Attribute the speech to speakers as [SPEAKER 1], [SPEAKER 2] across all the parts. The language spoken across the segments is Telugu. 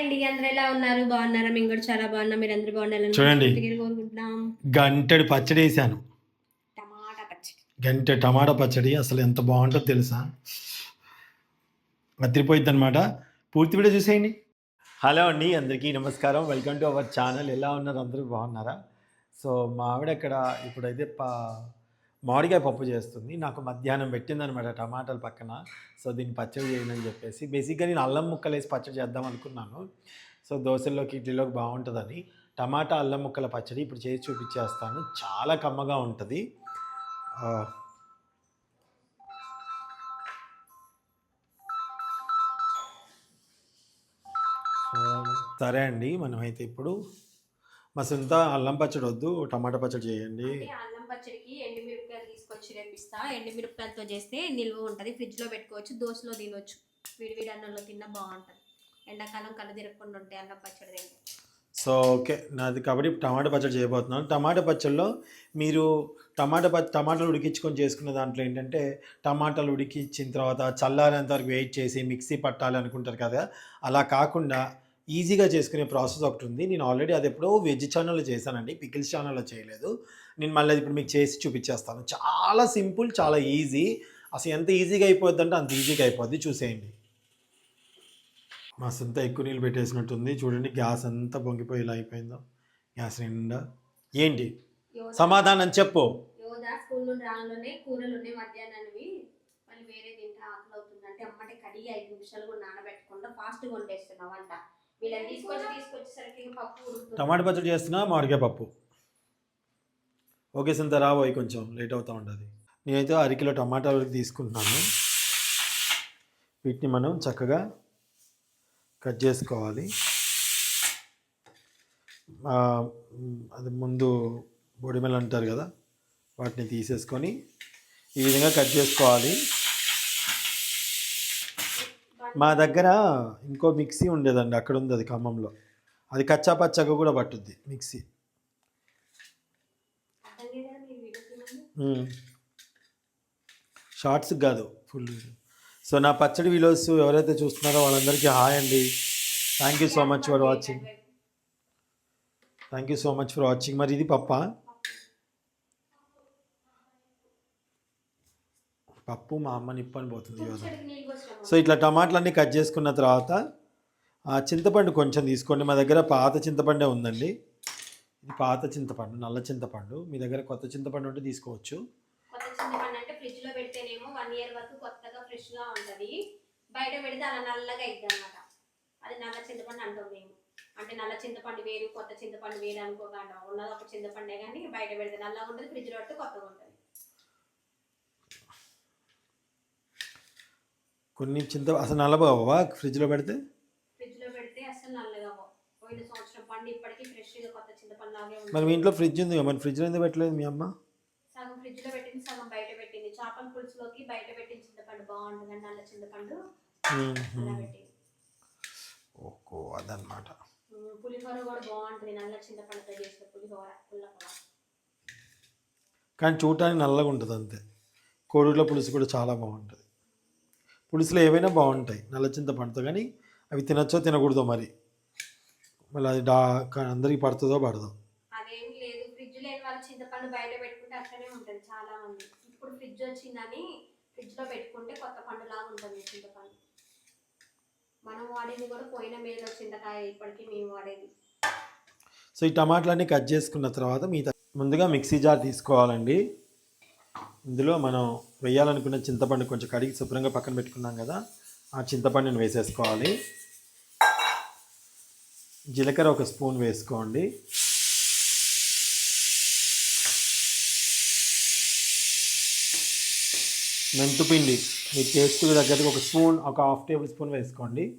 [SPEAKER 1] అండి అందరూ ఎలా ఉన్నారు? బాగున్నారా? మేము కూడా చాలా బాగున్నాం. మీరు అందరూ బాగుండాలని
[SPEAKER 2] చూడండి.
[SPEAKER 1] కోరుకుంటున్నాం.
[SPEAKER 2] గంటెడు పచ్చడి వేసాను
[SPEAKER 1] టమాటా పచ్చడి.
[SPEAKER 2] గంటె టమాటా పచ్చడి అసలు ఎంత బాగుంటుందో తెలుసా? అదిరిపోయింది అనమాట పూర్తి వీడియో చూసేయండి. హలో అండి అందరికీ నమస్కారం. Welcome to our channel. ఎలా ఉన్నారు? అందరూ బాగున్నారా? సో మా ఆవిడ ఇక్కడ ఇప్పుడైతే పా మామిడికాయ పప్పు చేస్తుంది. నాకు మధ్యాహ్నం పెట్టిందనమాట టమాటాలు పక్కన. సో దీన్ని పచ్చడి చేయండి అని చెప్పేసి బేసిక్గా నేను అల్లం ముక్కలు వేసి పచ్చడి చేద్దాం అనుకున్నాను. సో దోశల్లోకి ఇడ్లీలోకి బాగుంటుందని టమాటా అల్లం ముక్కల పచ్చడి ఇప్పుడు చేసి చూపించేస్తాను. చాలా కమ్మగా ఉంటుంది. సరే అండి. మనమైతే ఇప్పుడు మా సొంత అల్లం పచ్చడి వద్దు టమాటా పచ్చడి చేయండి.
[SPEAKER 1] అల్లం పచ్చడికి తీసుకొచ్చి రేపిస్తా ఎండుమిరపకాయలతో చేస్తే నిల్వ ఉంటుంది. ఫ్రిడ్జ్లో పెట్టుకోవచ్చు దోశలో తినొచ్చు. విడివిడి అన్నంలో తిన్నా బాగుంటుంది. ఎండాకాలం కళ్ళు తిరగకుండా ఉంటాయి అన్నం పచ్చడి తింటే.
[SPEAKER 2] So okay. నాది కాబట్టి టమాటా పచ్చడి చేయబోతున్నాను. టమాటా పచ్చడిలో మీరు టమాటా పచ్చ టమాటాలు ఉడికించుకొని చేసుకున్న దాంట్లో ఏంటంటే టమాటాలు ఉడికించిన తర్వాత చల్లారేంత వరకు వెయిట్ చేసి మిక్సీ పట్టాలి అనుకుంటారు కదా. అలా కాకుండా ఈజీగా చేసుకునే ప్రాసెస్ ఒకటి ఉంది. నేను ఆల్రెడీ అది ఎప్పుడో వెజ్ ఛానల్లో చేశానండి. పికిల్స్ ఛానల్లో చేయలేదు. నేను మళ్ళీ అది ఇప్పుడు మీకు చేసి చూపించేస్తాను. చాలా సింపుల్ చాలా ఈజీ. అసలు ఎంత ఈజీగా అయిపోద్ది అంటే అంత ఈజీగా అయిపోద్ది. చూసేయండి. మా సొంత ఎక్కువ నీళ్ళు పెట్టేసినట్టుంది. చూడండి గ్యాస్ అంతా పొంగిపోయి ఇలా అయిపోయిందో. గ్యాస్ నిండా. ఏంటి? సమాధానం చెప్పు.
[SPEAKER 1] వేరే తింటే ఆకలి అవుతుంది అంటే అమ్మటే కడిగి ఐదు నిమిషాలు కూడా నానబెట్టకుండా ఫాస్ట్గా వండేస్తున్నావు వంట వీళ్ళని తీసుకొచ్చి తీసుకొచ్చేసరికి పప్పు ఉడుకుతుంది.
[SPEAKER 2] టమాటా పచ్చడి చేస్తున్నా మామిడికాయ పప్పు. ఓకే సంత రాబోయ్ కొంచెం లేట్ అవుతూ ఉంటుంది. నేనైతే అరకిలో టమాటాలు తీసుకుంటున్నాను. వీటిని మనం చక్కగా కట్ చేసుకోవాలి. అది ముందు బొడిమెలు అంటారు కదా వాటిని తీసేసుకొని ఈ విధంగా కట్ చేసుకోవాలి. మా దగ్గర ఇంకో మిక్సీ ఉండేదండి అక్కడ ఉంది అది ఖమ్మంలో. అది కచ్చా పచ్చగా కూడా పట్టుద్ది మిక్సీ. షార్ట్స్ కాదు ఫుల్. సో నా పచ్చడి వీడియోస్ ఎవరైతే చూస్తున్నారో వాళ్ళందరికీ హాయ్ అండి. Thank you so much for watching thank you so much for watching మరి ఇది పప్ప? పప్పు మా అమ్మ నిప్పని పోతుంది ఈరోజు. సో ఇట్లా టమాటాలన్నీ కట్ చేసుకున్న తర్వాత ఆ చింతపండు కొంచెం తీసుకోండి. మా దగ్గర పాత చింతపండే ఉందండి. ఇది పాత చింతపండు నల్ల చింతపండు. మీ దగ్గర కొత్త చింతపండు ఉంటే తీసుకోవచ్చు.
[SPEAKER 1] కొత్త చింతపండు అంటే ఫ్రిడ్జ్లో పెడితేనేమో వన్ ఇయర్ వరకు కొత్తగా ఫ్రెష్గా ఉంటది. బయట పెడితే అలా నల్లగా అనమాట అది నల్ల చింతపండు అంటాం మేము. అంటే నల్ల చింతపండు వేరు కొత్త చింతపండు వేరు అనుకోకుండా ఉన్నది ఒక చింతపండే కానీ బయట పెడితే నల్లగా ఉంటుంది ఫ్రిడ్జ్లో పెడితే కొత్తగా ఉంటుంది.
[SPEAKER 2] కొన్ని చింత అసలు నల్లబావా ఫ్రిడ్జ్లో పెడితే?
[SPEAKER 1] ఫ్రిడ్జ్లో పెడితే అసలు నల్లగా. పోయిన సంవత్సరం పండు ఇప్పటికీ ఫ్రెష్గా కొత్త చింతపండు లాగే
[SPEAKER 2] మరి మీ ఇంట్లో ఫ్రిడ్జ్ ఉంది మరి ఫ్రిడ్జ్లో ఎందుకు పెట్టలేదు మీ అమ్మ?
[SPEAKER 1] సగం ఫ్రిడ్జ్లో పెట్టింది సగం బయట పెట్టింది. చేపల పులుసులోకి బయట పెట్టిన చింతపండు బాగుంటుంది నల్ల చింతపండు అలా పెట్టింది.
[SPEAKER 2] ఓకో అదనమాట
[SPEAKER 1] పులిహోర కూడా బాగుంటుంది నల్ల చింతపండుతో చేసిన పులిహోర
[SPEAKER 2] కానీ చూడటానికి నల్లగా ఉంటుంది అంతే కోడిగుడ్ల పులుసు కూడా చాలా బాగుంటుంది. పులుసులు ఏవైనా బాగుంటాయి. నల్ల చింతపండుతో కానీ అవి తినచ్చో తినకూడదో మరి. మళ్ళీ అది డా అందరికీ పడుతుందో పడదో.
[SPEAKER 1] అదేం లేదు. ఫ్రిడ్జ్ లేని వాళ్ళు చింతపండు బయట పెట్టుకుంటే అట్లనే ఉంటుంది చాలా మంది ఇప్పుడు ఫ్రిడ్జ్ వచ్చిందని ఫ్రిడ్జ్లో పెట్టుకుంటే కొత్త పండు లాగా ఉంటుంది చింతపండు. మనం వాడేది కూడా పోయిన మేలో చింతకాయ ఇప్పటికీ మేము వాడేది.
[SPEAKER 2] సో ఈ టమాటాలన్నీ కట్ చేసుకున్న తర్వాత మిగతా ముందుగా మిక్సీ జార్ తీసుకోవాలండి. ఇందులో మనం వేయాలనుకున్న చింతపండు కొంచెం కడిగి శుభ్రంగా పక్కన పెట్టుకున్నాం కదా ఆ చింతపండుని వేసేసుకోవాలి. జీలకర్ర ఒక స్పూన్ వేసుకోండి. మెంతుపిండి మీ టేస్ట్కి తగ్గట్టుగా ఒక స్పూన్ ఒక హాఫ్ టేబుల్ స్పూన్ వేసుకోండి.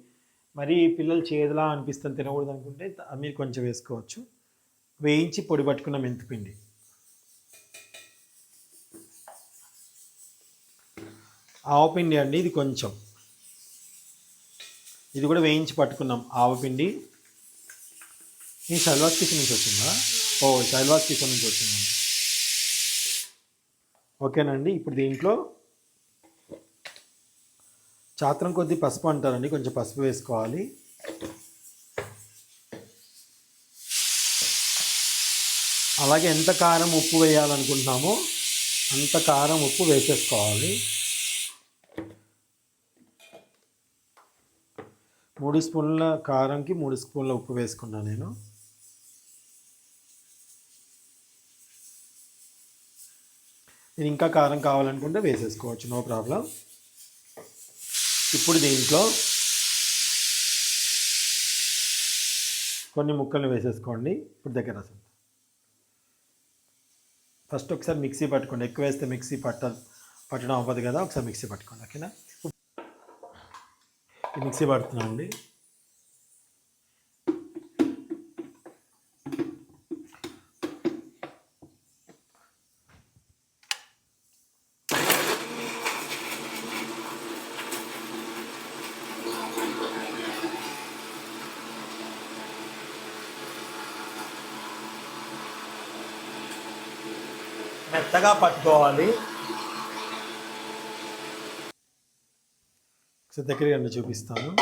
[SPEAKER 2] మరి పిల్లలు చేదులా అనిపిస్తుంది తినకూడదు అనుకుంటే మీరు కొంచెం వేసుకోవచ్చు. వేయించి పొడి పట్టుకున్న మెంతిపిండి. ఆవపిండి అండి ఇది కొంచెం. ఇది కూడా వేయించి పట్టుకున్నాం. ఆవపిండి ఈ సల్వాస్ కిచెన్ నుంచి వచ్చిందా? ఓ సల్వాస్ కిచెన్ నుంచి వచ్చిందండి. ఓకేనండి ఇప్పుడు దీంట్లో చాత్రం కొద్ది పసుపు అంటారండి కొంచెం పసుపు వేసుకోవాలి. అలాగే ఎంత కారం ఉప్పు వేయాలనుకుంటున్నామో అంత కారం ఉప్పు వేసేసుకోవాలి. మూడు స్పూన్ల కారంకి మూడు స్పూన్ల ఉప్పు వేసుకున్నాను నేను. నేను ఇంకా కారం కావాలనుకుంటే వేసేసుకోవచ్చు నో ప్రాబ్లం. ఇప్పుడు దీంట్లో కొన్ని ముక్కలు వేసేసుకోండి ఇప్పుడు దగ్గర రసం ఫస్ట్ ఒకసారి మిక్సీ పట్టుకోండి ఎక్కువ వేస్తే మిక్సీ పట్ట పట్టడం అవ్వదు కదా ఒకసారి మిక్సీ పట్టుకోండి ఓకేనా? మిక్సీ పడుతున్నామండి మెత్తగా పట్టుకోవాలి. సో దగ్గర చూపిస్తాను.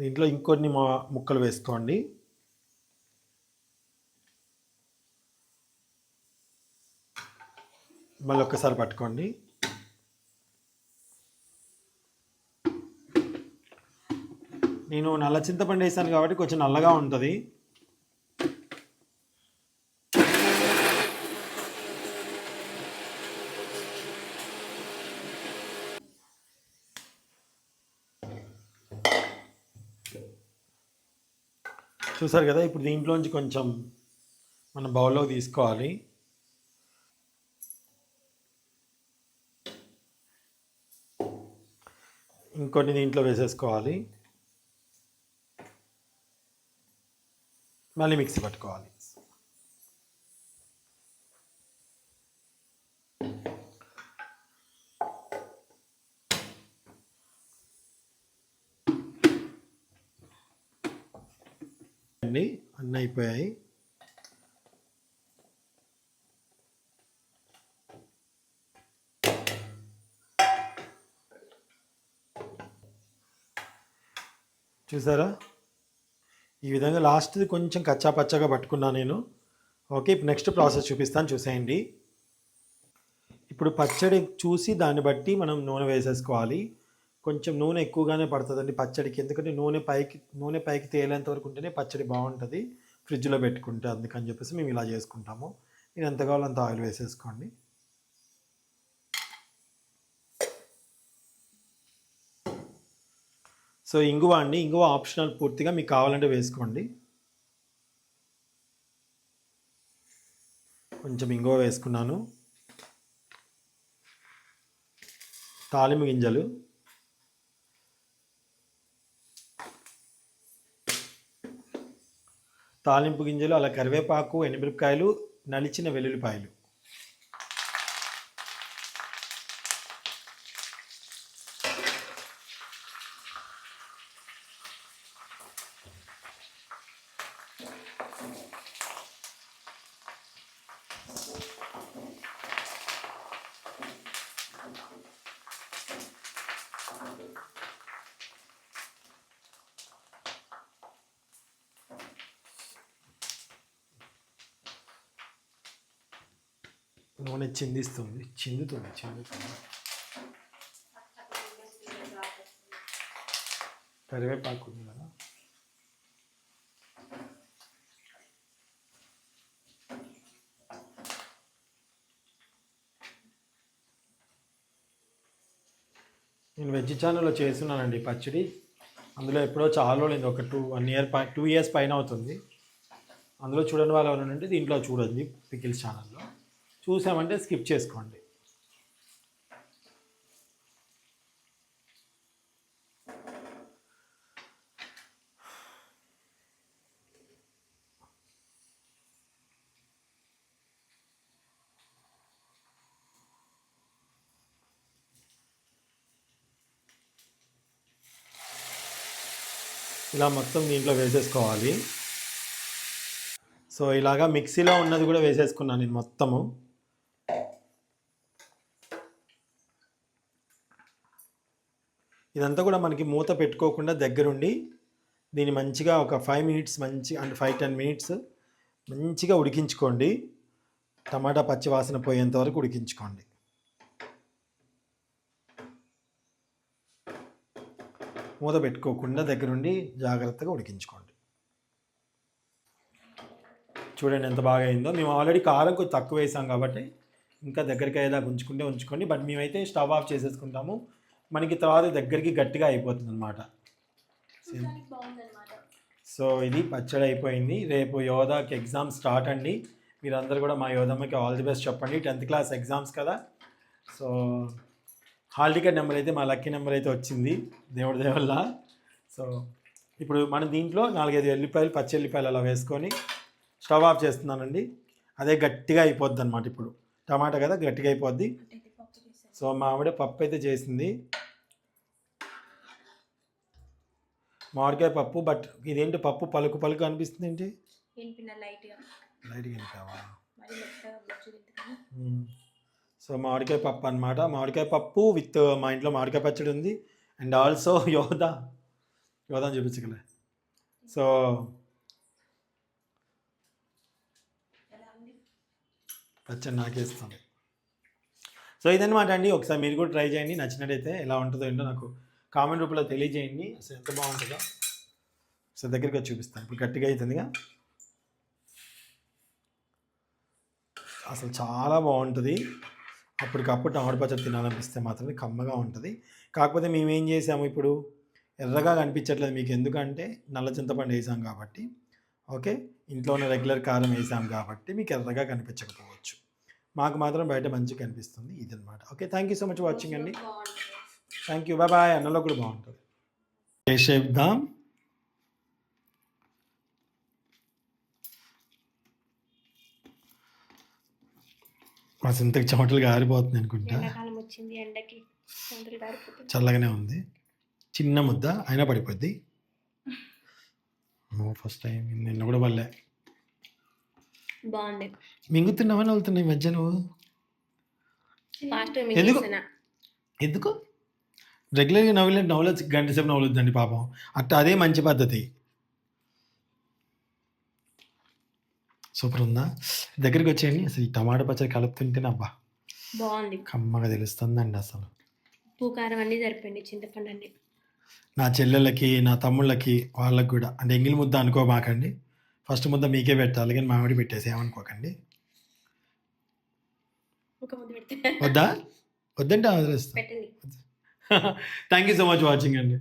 [SPEAKER 2] దీంట్లో ఇంకొన్ని మా ముక్కలు వేసుకోండి. మళ్ళీ ఒక్కసారి పట్టుకోండి. నేను నల్ల చింతపండు వేసాను కాబట్టి కొంచెం నల్లగా ఉంటుంది. చూసారు కదా ఇప్పుడు దీంట్లోంచి కొంచెం మన బౌల్లో తీసుకోవాలి. ఇంకొన్ని దీంట్లో వేసేసుకోవాలి. మళ్ళీ మిక్సీ పట్టుకోవాలి అండి అన్నీ అయిపోయాయి చూసారా? ఈ విధంగా లాస్ట్ది కొంచెం కచ్చా పచ్చగా పట్టుకున్నాను నేను. ఓకే ఇప్పుడు నెక్స్ట్ ప్రాసెస్ చూపిస్తాను చూసేయండి. ఇప్పుడు పచ్చడి చూసి దాన్ని బట్టి మనం నూనె వేసేసుకోవాలి. కొంచెం నూనె ఎక్కువగానే పడుతుందండి పచ్చడికి. ఎందుకంటే నూనె పైకి నూనె పైకి తేలేంత వరకు ఉంటేనే పచ్చడి బాగుంటుంది. ఫ్రిడ్జ్లో పెట్టుకుంటే అందుకని చెప్పేసి మేము ఇలా చేసుకుంటాము. నేను ఎంత కావాలో అంత ఆయిల్ వేసేసుకోండి. సో ఇంగువ అండి. ఇంగువ ఆప్షనల్ పూర్తిగా మీకు కావాలంటే వేసుకోండి. కొంచెం ఇంగువ వేసుకున్నాను. తాలింపు గింజలు. తాలింపు గింజలు అలా కరివేపాకు ఎండుమిరపకాయలు నలిచిన వెల్లుల్లిపాయలు. నూనె చిందిస్తుంది. చిందుతుంది చిందుతుంది. కరివేపాకు ఉంది కదా. నేను వెజ్ ఛానల్లో చేస్తున్నానండి పచ్చడి. అందులో ఎప్పుడో చాలా రోజులు ఒక టూ వన్ ఇయర్ పై టూ ఇయర్స్ పైన అవుతుంది. అందులో చూడని వాళ్ళు ఎవరైనా ఉంటే దీంట్లో చూడండి పికిల్స్ ఛానల్లో. చూసామంటే స్కిప్ చేసుకోండి. ఇలా మొత్తం దీంట్లో వేసేసుకోవాలి. సో ఇలాగా మిక్సీలో ఉన్నది కూడా వేసేసుకున్నాను నేను మొత్తము. ఇదంతా కూడా మనకి మూత పెట్టుకోకుండా దగ్గరుండి దీన్ని మంచిగా ఒక ఫైవ్ మినిట్స్ మంచి అంటే ఫైవ్ టెన్ మినిట్స్ మంచిగా ఉడికించుకోండి. టమాటా పచ్చి వాసన పోయేంత వరకు ఉడికించుకోండి. మూత పెట్టుకోకుండా దగ్గరుండి జాగ్రత్తగా ఉడికించుకోండి. చూడండి ఎంత బాగా అయిందో. మేము ఆల్రెడీ కారం కొంచెం తక్కువ వేసాం కాబట్టి ఇంకా దగ్గరికి అయ్యేదాకా ఉంచుకుంటే ఉంచుకోండి. బట్ మేమైతే స్టవ్ ఆఫ్ చేసేసుకుంటాము. మనకి తర్వాత దగ్గరికి గట్టిగా అయిపోతుంది అనమాట సో ఇది పచ్చడి అయిపోయింది. రేపు యోధాకి ఎగ్జామ్ స్టార్ట్ అండి. మీరందరూ కూడా మా యోధమ్మకి ఆల్ ది బెస్ట్ చెప్పండి. టెన్త్ క్లాస్ ఎగ్జామ్స్ కదా. సో హాల్ టికెట్ నెంబర్ అయితే మా లక్కీ నెంబర్ అయితే వచ్చింది. దేవుడి దేవల్ల సో ఇప్పుడు మనం దీంట్లో నాలుగైదు ఎల్లిపాయలు పచ్చి ఎల్లిపాయలు అలా వేసుకొని స్టవ్ ఆఫ్ చేస్తున్నానండి. అదే గట్టిగా అయిపోద్ది అనమాట ఇప్పుడు. టమాటా కదా గట్టిగా అయిపోద్ది. సో మా ఆవిడ పప్పు అయితే చేసింది. మామిడికాయ పప్పు బట్ ఇదేంటి పప్పు పలుకు పలుకు అనిపిస్తుంది ఏంటి?
[SPEAKER 1] లైట్గా.
[SPEAKER 2] సో మామిడికాయ పప్పు అనమాట మామిడికాయ పప్పు విత్ మా ఇంట్లో మామిడికాయ పచ్చడి ఉంది. అండ్ ఆల్సో యోధ. యోధ అని చూపించగలే. సో పచ్చడి నాకేస్తాను సో ఇదన్నమాట అండి. ఒకసారి మీరు కూడా ట్రై చేయండి. నచ్చినట్టయితే ఎలా ఉంటుందో ఏంటో నాకు కామెంట్ రూపంలో తెలియజేయండి. అసలు ఎంత బాగుంటుందో. సో దగ్గరికి వచ్చి చూపిస్తాను. ఇప్పుడు గట్టిగా అవుతుందిగా అసలు చాలా బాగుంటుంది. అప్పటికప్పుడు టమాటో పచ్చడి తినాలనిపిస్తే మాత్రమే కమ్మగా ఉంటుంది. కాకపోతే మేము ఏం చేసాము ఇప్పుడు? ఎర్రగా కనిపించట్లేదు మీకు. ఎందుకంటే నల్ల చింతపండు వేసాం కాబట్టి. ఓకే? ఇంట్లోనే రెగ్యులర్ కారం వేసాం కాబట్టి మీకు ఎర్రగా కనిపించకపోవచ్చు. మాకు మాత్రం బయట మంచిగా కనిపిస్తుంది. ఇదన్నమాట. Okay thank you so much watching అండి. థ్యాంక్ యూ బాయ్ బాయ్ అన్నలో కూడా బాగుంటుంది. చేసేద్దాం మా సింతకి చెమటలు గారిపోతుంది అనుకుంటా. చల్లగానే ఉంది. చిన్న ముద్ద అయినా పడిపోద్ది. ఫస్ట్ టైం నిన్న కూడా వల్లే
[SPEAKER 1] బాగుంది
[SPEAKER 2] మింగుతున్నావని వెళ్తున్నాయి ఈ మధ్య నువ్వు?
[SPEAKER 1] ఫాస్ట్
[SPEAKER 2] ఎందుకు? ఎందుకు? రెగ్యులర్గా నవ్వులే నవ్వులొచ్చు గంట సేపు నవ్వులొద్దండి పాపం. అట్ట అదే మంచి పద్ధతి. సూపర్ ఉందా దగ్గరికి వచ్చేయండి అసలు ఈ టమాటా పచ్చడి కలుపుతుంటేనే అబ్బా
[SPEAKER 1] బాగుంది.
[SPEAKER 2] కమ్మగా తెలుస్తుందండి అసలు.
[SPEAKER 1] ఉప్పు కారం అన్నీ సరిపోయింది చింతపండు అన్ని.
[SPEAKER 2] నా చెల్లెళ్ళకి నా తమ్ముళ్ళకి వాళ్ళకి కూడా. అంటే ఎంగిలి ముద్ద అనుకోమాకండి. ఫస్ట్ ముద్ద మీకే పెట్టాలి కానీ మామిడి పెట్టేసి ఏమనుకోకండి వద్దా? వద్దంటే వదిలేస్తాను
[SPEAKER 1] పెట్టండి.
[SPEAKER 2] Thank you so much watching అండి.